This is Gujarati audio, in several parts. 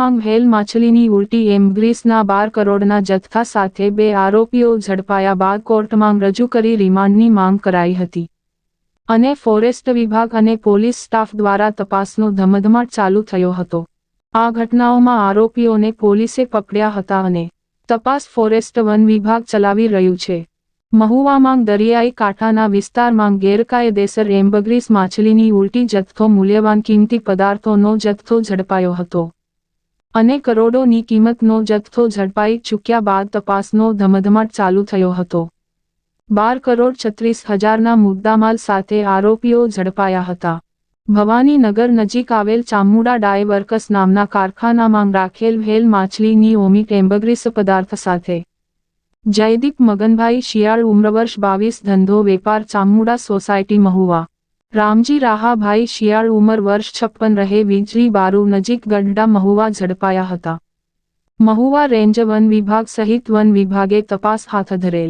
મહુવામાં હેલ માછલીની ઉલટી એમ ગ્રીસના બાર કરોડના જથ્થા સાથે બે આરોપીઓ ઝડપાયા બાદ કોર્ટમાં રજૂ કરી રિમાન્ડની માંગ કરાઈ હતી. અને ફોરેસ્ટ વિભાગ અને પોલીસ સ્ટાફ દ્વારા તપાસનો ધમધમાટ ચાલુ થયો હતો. આ ઘટનાઓમાં આરોપીઓને પોલીસે પકડ્યા હતા અને તપાસ ફોરેસ્ટ વન વિભાગ ચલાવી રહ્યું છે. મહુવામાં દરિયાઈ કાંઠાના વિસ્તારમાં ગેરકાયદેસર એમ્બગ્રીસ માછલીની ઉલટી જથ્થો મૂલ્યવાન કિંમતી પદાર્થોનો જથ્થો ઝડપાયો હતો. અને કરોડોની કિંમતનો જથ્થો ઝડપાઈ ચૂક્યા બાદ તપાસનો ધમધમાટ ચાલુ થયો હતો. બાર કરોડ છત્રીસ હજારના મુદ્દામાલ સાથે આરોપીઓ ઝડપાયા હતા. ભવાનીનગર નજીક આવેલ ચામુડા ડાય વર્કસ નામના કારખાનામાં રાખેલ ભેલ માછલીની ઓમી એમ્બગ્રીસ પદાર્થ સાથે. જયદીપ મગનભાઈ શિયાળ ઉમ્રવર્ષ બાવીસ ધંધો વેપાર ચામુડા સોસાયટી મહુવા. રામજી રાહાભાઈ શિયાળ ઉંમર વર્ષ છપ્પન રહે, વીજળી બારુ નજીક ગઢડા મહુવા ઝડપાયા હતા. મહુવા રેન્જ વન વિભાગ સહિત વન વિભાગે તપાસ હાથ ધરેલ.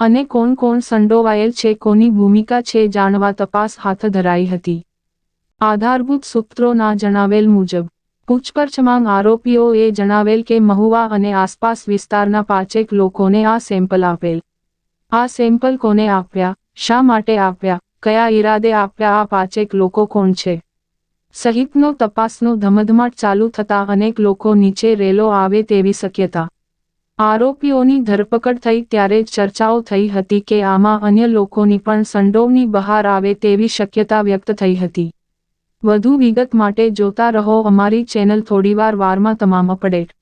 અને કોણ કોણ સંડોવાયેલ છે, કોની ભૂમિકા છે જાણવા તપાસ હાથ ધરાઈ હતી. આધારભૂત સૂત્રોના જણાવેલ મુજબ, પૂછપરછમાં આરોપીઓએ જણાવેલ કે મહુવા અને આસપાસ વિસ્તારના પાંચેક લોકોને આ સેમ્પલ આપેલ. આ સેમ્પલ કોને આપ્યા, શા માટે આપ્યા કયા ઈરાદે આપ્યા આ પાંચેક લોકો કોણ છે? સહિતનો તપાસનો ધમધમાટ ચાલુ થતા અનેક લોકો નીચે રેલો આવે તેવી શક્યતા. આરોપીઓની ધરપકડ થઈ ત્યારે ચર્ચાઓ થઈ હતી કે આમાં અન્ય લોકોની પણ સંડોવની બહાર આવે તેવી શક્યતા વ્યક્ત થઈ હતી. વધુ વિગત માટે જોતા રહો અમારી ચેનલ થોડીવાર વારમાં તમામ અપડેટ.